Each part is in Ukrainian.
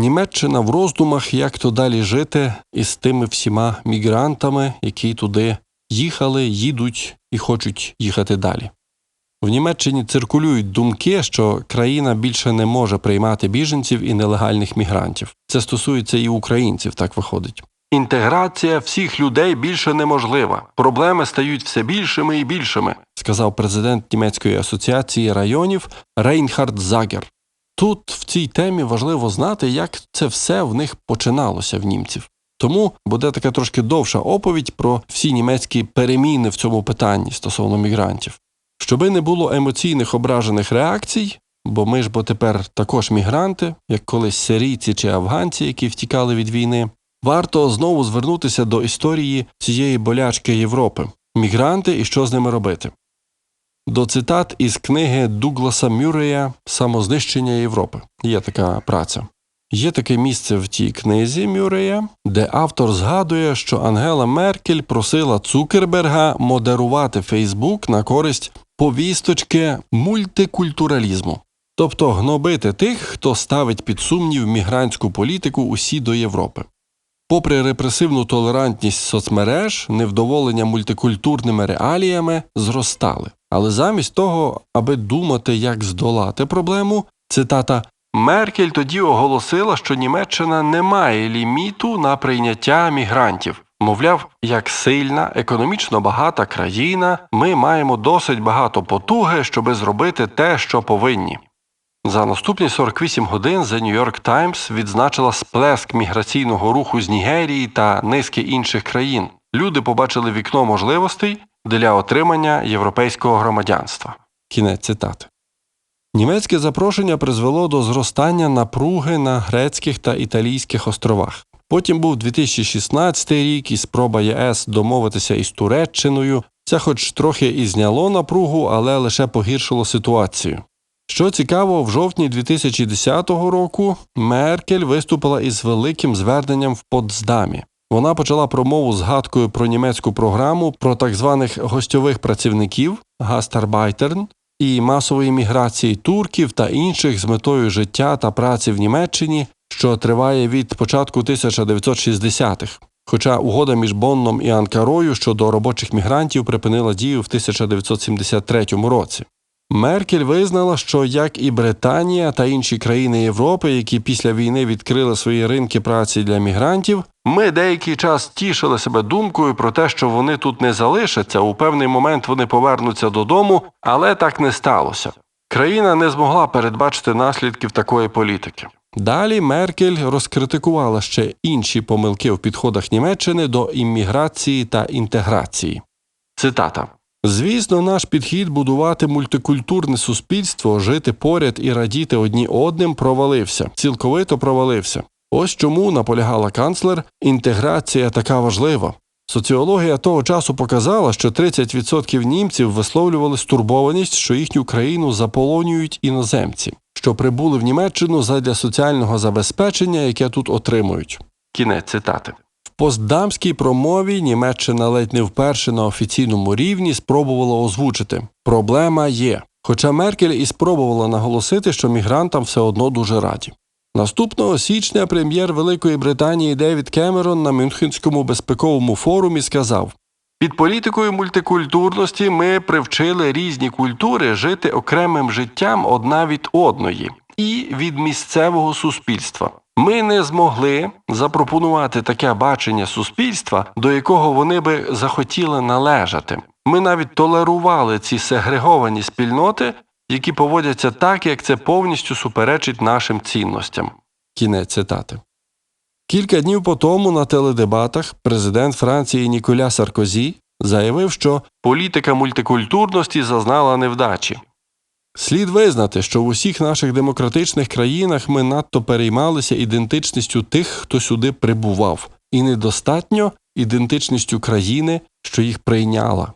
Німеччина в роздумах, як то далі жити із тими всіма мігрантами, які туди їхали, їдуть і хочуть їхати далі. В Німеччині циркулюють думки, що країна більше не може приймати біженців і нелегальних мігрантів. Це стосується і українців, так виходить. Інтеграція всіх людей більше неможлива. Проблеми стають все більшими і більшими, сказав президент Німецької асоціації районів Рейнхард Загер. Тут в цій темі важливо знати, як це все в них починалося в німців. Тому буде така трошки довша оповідь про всі німецькі переміни в цьому питанні стосовно мігрантів. Щоби не було емоційних ображених реакцій, бо ми ж бо тепер також мігранти, як колись сирійці чи афганці, які втікали від війни, варто знову звернутися до історії цієї болячки Європи мігранти і що з ними робити. До цитат із книги Дугласа Мюррея Самознищення Європи. Є така праця. Є таке місце в тій книзі Мюррея, де автор згадує, що Ангела Меркель просила Цукерберга модерувати Фейсбук на користь повісточки мультикультуралізму, тобто гнобити тих, хто ставить під сумнів мігрантську політику усі до Європи. Попри репресивну толерантність соцмереж, невдоволення мультикультурними реаліями зростали. Але замість того, аби думати, як здолати проблему, цитата Меркель тоді оголосила, що Німеччина не має ліміту на прийняття мігрантів. Мовляв, як сильна, економічно багата країна, ми маємо досить багато потуги, щоби зробити те, що повинні. За наступні 48 годин The New York Times відзначила сплеск міграційного руху з Нігерії та низки інших країн. Люди побачили вікно можливостей для отримання європейського громадянства. Кінець цитати. Німецьке запрошення призвело до зростання напруги на грецьких та італійських островах. Потім був 2016 рік і спроба ЄС домовитися із Туреччиною. Це хоч трохи і зняло напругу, але лише погіршило ситуацію. Що цікаво, в жовтні 2010 року Меркель виступила із великим зверненням в Потсдамі. Вона почала промову згадкою про німецьку програму про так званих гостьових працівників Гастарбайтерн і масової міграції турків та інших з метою життя та праці в Німеччині, що триває від початку 1960-х. Хоча угода між Бонном і Анкарою щодо робочих мігрантів припинила дію в 1973 році. Меркель визнала, що як і Британія та інші країни Європи, які після війни відкрили свої ринки праці для мігрантів, ми деякий час тішили себе думкою про те, що вони тут не залишаться. У певний момент вони повернуться додому, але так не сталося. Країна не змогла передбачити наслідків такої політики. Далі Меркель розкритикувала ще інші помилки в підходах Німеччини до імміграції та інтеграції. Цитата. Звісно, наш підхід будувати мультикультурне суспільство, жити поряд і радіти одні одним провалився, цілковито провалився. Ось чому наполягала канцлер, інтеграція така важлива. Соціологія того часу показала, що 30% німців висловлювали стурбованість, що їхню країну заполонюють іноземці, що прибули в Німеччину задля соціального забезпечення, яке тут отримують. Кінець цитати. Постдамській промові Німеччина ледь не вперше на офіційному рівні спробувала озвучити проблема є. Хоча Меркель і спробувала наголосити, що мігрантам все одно дуже раді. Наступного січня прем'єр Великої Британії Девід Кемерон на Мюнхенському безпековому форумі сказав: під політикою мультикультурності ми привчили різні культури жити окремим життям одна від одної і від місцевого суспільства. Ми не змогли запропонувати таке бачення суспільства, до якого вони би захотіли належати. Ми навіть толерували ці сегреговані спільноти, які поводяться так, як це повністю суперечить нашим цінностям. Кінець цитати. Кілька днів по тому на теледебатах президент Франції Ніколя Саркозі заявив, що політика мультикультурності зазнала невдачі. Слід визнати, що в усіх наших демократичних країнах ми надто переймалися ідентичністю тих, хто сюди прибував, і недостатньо ідентичністю країни, що їх прийняла.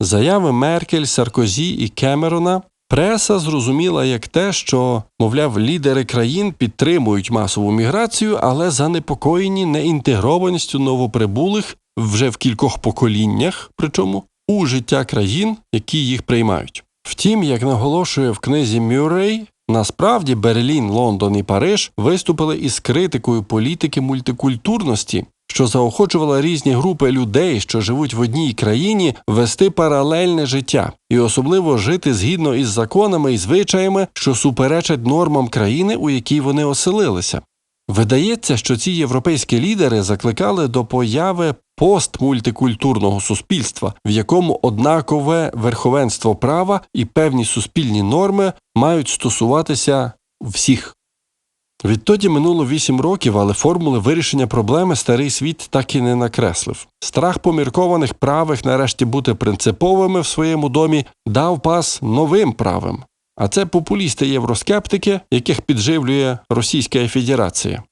Заяви Меркель, Саркозі і Кемерона преса зрозуміла як те, що, мовляв, лідери країн підтримують масову міграцію, але занепокоєні неінтегрованістю новоприбулих вже в кількох поколіннях, причому у життя країн, які їх приймають. Втім, як наголошує в книзі Мюррей, Насправді Берлін, Лондон і Париж виступили із критикою політики мультикультурності, що заохочувала різні групи людей, що живуть в одній країні, вести паралельне життя і особливо жити згідно із законами і звичаями, що суперечать нормам країни, у якій вони оселилися. Видається, що ці європейські лідери закликали до появи постмультикультурного суспільства, в якому однакове верховенство права і певні суспільні норми мають стосуватися всіх. Відтоді минуло вісім років, але формули вирішення проблеми старий світ так і не накреслив. Страх поміркованих правих нарешті бути принциповими в своєму домі дав пас новим правим. А це популісти євроскептики, яких підживлює Російська Федерація.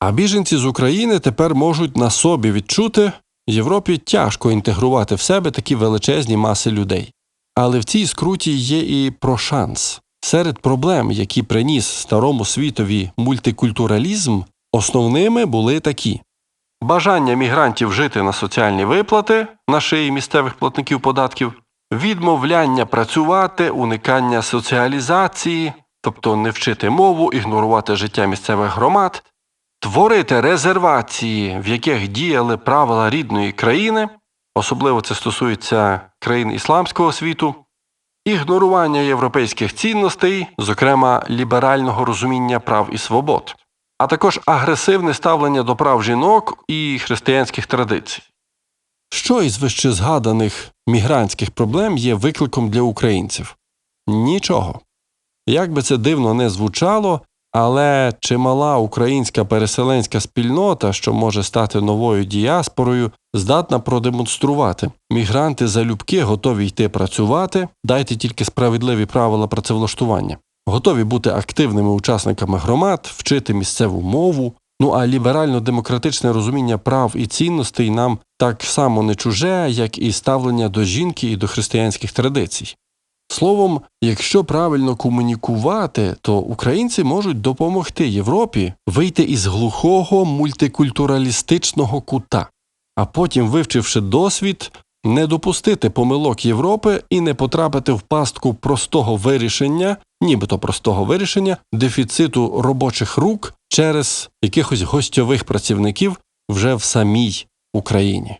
А біженці з України тепер можуть на собі відчути, Європі тяжко інтегрувати в себе такі величезні маси людей. Але в цій скруті є і про шанс. Серед проблем, які приніс старому світові мультикультуралізм, основними були такі: бажання мігрантів жити на соціальні виплати на шиї місцевих платників податків, відмовляння працювати, уникання соціалізації, тобто не вчити мову, ігнорувати життя місцевих громад, творити резервації, в яких діяли правила рідної країни, особливо це стосується країн ісламського світу, ігнорування європейських цінностей, зокрема ліберального розуміння прав і свобод, а також агресивне ставлення до прав жінок і християнських традицій. Що із вищезгаданих мігрантських проблем є викликом для українців? Нічого. Як би це дивно не звучало, але чимала українська переселенська спільнота, що може стати новою діаспорою, здатна продемонструвати. Мігранти залюбки готові йти працювати, дайте тільки справедливі правила працевлаштування, готові бути активними учасниками громад, вчити місцеву мову. Ну а ліберально-демократичне розуміння прав і цінностей нам так само не чуже, як і ставлення до жінки і до християнських традицій. Словом, якщо правильно комунікувати, то українці можуть допомогти Європі вийти із глухого мультикультуралістичного кута, а потім, вивчивши досвід, не допустити помилок Європи і не потрапити в пастку простого вирішення, нібито простого вирішення, дефіциту робочих рук через якихось гостьових працівників вже в самій Україні.